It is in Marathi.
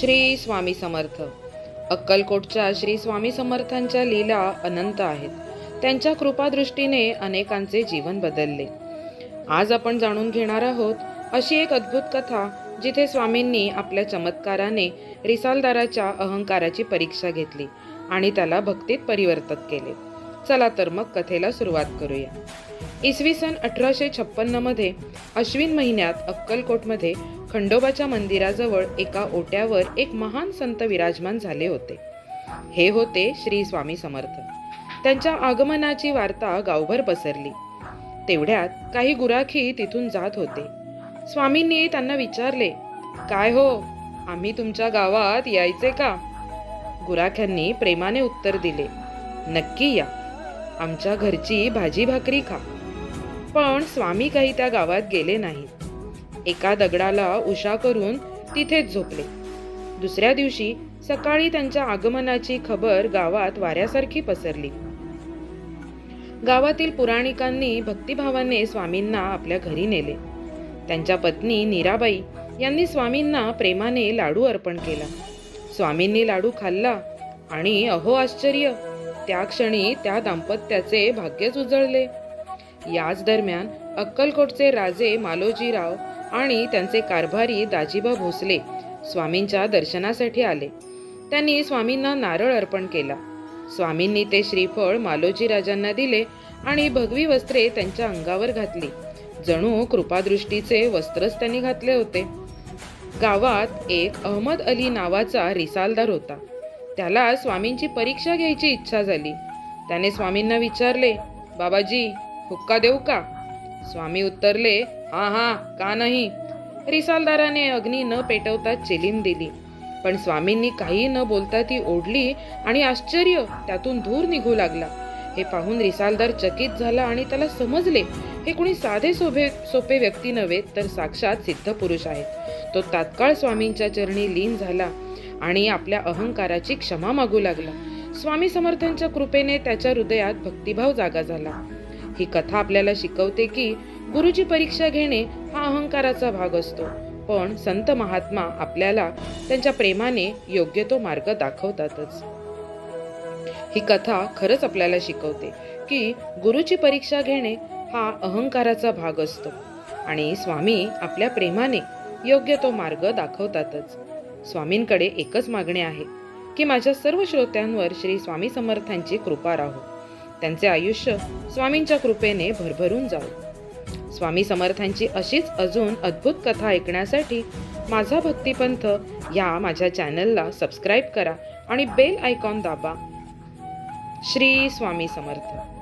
श्री स्वामी समर्थ. अक्कलकोटच्या श्री स्वामी समर्थांच्या लीला अनंत आहेत. त्यांच्या कृपादृष्टीने अनेकांचे जीवन बदलले. आज आपण जाणून घेणार आहोत अशी एक अद्भुत कथा जिथे स्वामींनी आपल्या चमत्काराने रिसालदाराच्या अहंकाराची परीक्षा घेतली आणि त्याला भक्तीत परिवर्तित केले. चला तर मग कथेला सुरुवात करूया. इसवी सन अठराशे छप्पन्नमध्ये अश्विन महिन्यात अक्कलकोटमध्ये खंडोबाच्या मंदिराजवळ एका ओट्यावर एक महान संत विराजमान झाले होते. हे होते श्री स्वामी समर्थ. त्यांच्या आगमनाची वार्ता गावभर पसरली. तेवढ्यात काही गुराखी तिथून जात होते. स्वामींनी त्यांना विचारले काय हो आम्ही तुमच्या गावात यायचे का? गुराख्यांनी प्रेमाने उत्तर दिले नक्की या. आमच्या घरची भाजी भाकरी खा. पण स्वामी काही त्या गावात गेले नाहीत. एका दगडाला उशा करून तिथेच झोपले. दुसऱ्या दिवशी सकाळी त्यांच्या आगमनाची खबर गावात वाऱ्यासारखी पसरली. गावातील पुराणिकांनी भक्तिभावाने स्वामींना आपल्या घरी नेले. त्यांच्या पत्नी नीराबाई यांनी स्वामींना प्रेमाने लाडू अर्पण केला. स्वामींनी लाडू खाल्ला आणि अहो आश्चर्य त्या क्षणी त्या दाम्पत्याचे भाग्यच उजळले. याच दरम्यान अक्कलकोटचे राजे मालोजीराव आणि त्यांचे कारभारी दाजीबा भोसले स्वामींच्या दर्शनासाठी आले. त्यांनी स्वामींना नारळ अर्पण केला. स्वामींनी ते श्रीफळ मालोजी राजांना दिले आणि भगवी वस्त्रे त्यांच्या अंगावर घातली. जणू कृपादृष्टीचे वस्त्रच त्यांनी घातले होते. गावात एक अहमद अली नावाचा रिसालदार होता. त्याला स्वामींची परीक्षा घ्यायची इच्छा झाली. त्याने स्वामींना विचारले बाबाजी हुक्का देऊ का? स्वामी उत्तरले हा हा का नाही? रिसालदाराने अग्नी न पेटवता चिलीम दिली. पण स्वामींनी काही न बोलता ती ओढली आणि आश्चर्य त्यातून धूर निघू लागला. हे पाहून रिसालदार चकित झाला आणि त्याला समजले हे कुणी साधे सोपे सोपे व्यक्ती नव्हे तर साक्षात सिद्ध पुरुष आहेत. तो तात्काळ स्वामींच्या चरणी लीन झाला. आणि आपल्या अहंकाराची क्षमा मागू लागला. स्वामी समर्थांच्या कृपेने त्याच्या हृदयात भक्तिभाव जागा झाला. ही कथा आपल्याला शिकवते की गुरुची परीक्षा घेणे हा अहंकाराचा भाग असतो. पण संत महात्मा आपल्याला त्यांच्या प्रेमाने योग्य तो मार्ग दाखवतातच. ही कथा खरंच आपल्याला शिकवते की गुरुची परीक्षा घेणे हा अहंकाराचा भाग असतो. आणि स्वामी आपल्या प्रेमाने योग्य तो मार्ग दाखवतातच. स्वामींकडे एकच मागणे आहे की माझ्या सर्व श्रोत्यांवर श्री स्वामी समर्थांची कृपा राहो. त्यांचे आयुष्य स्वामींच्या कृपेने भरभरून जावो. स्वामी समर्थांची अशीच अजून अद्भुत कथा ऐकण्यासाठी माझा भक्तिपंथ या माझ्या चॅनलला सबस्क्राईब करा आणि बेल आयकॉन दाबा. श्री स्वामी समर्थ.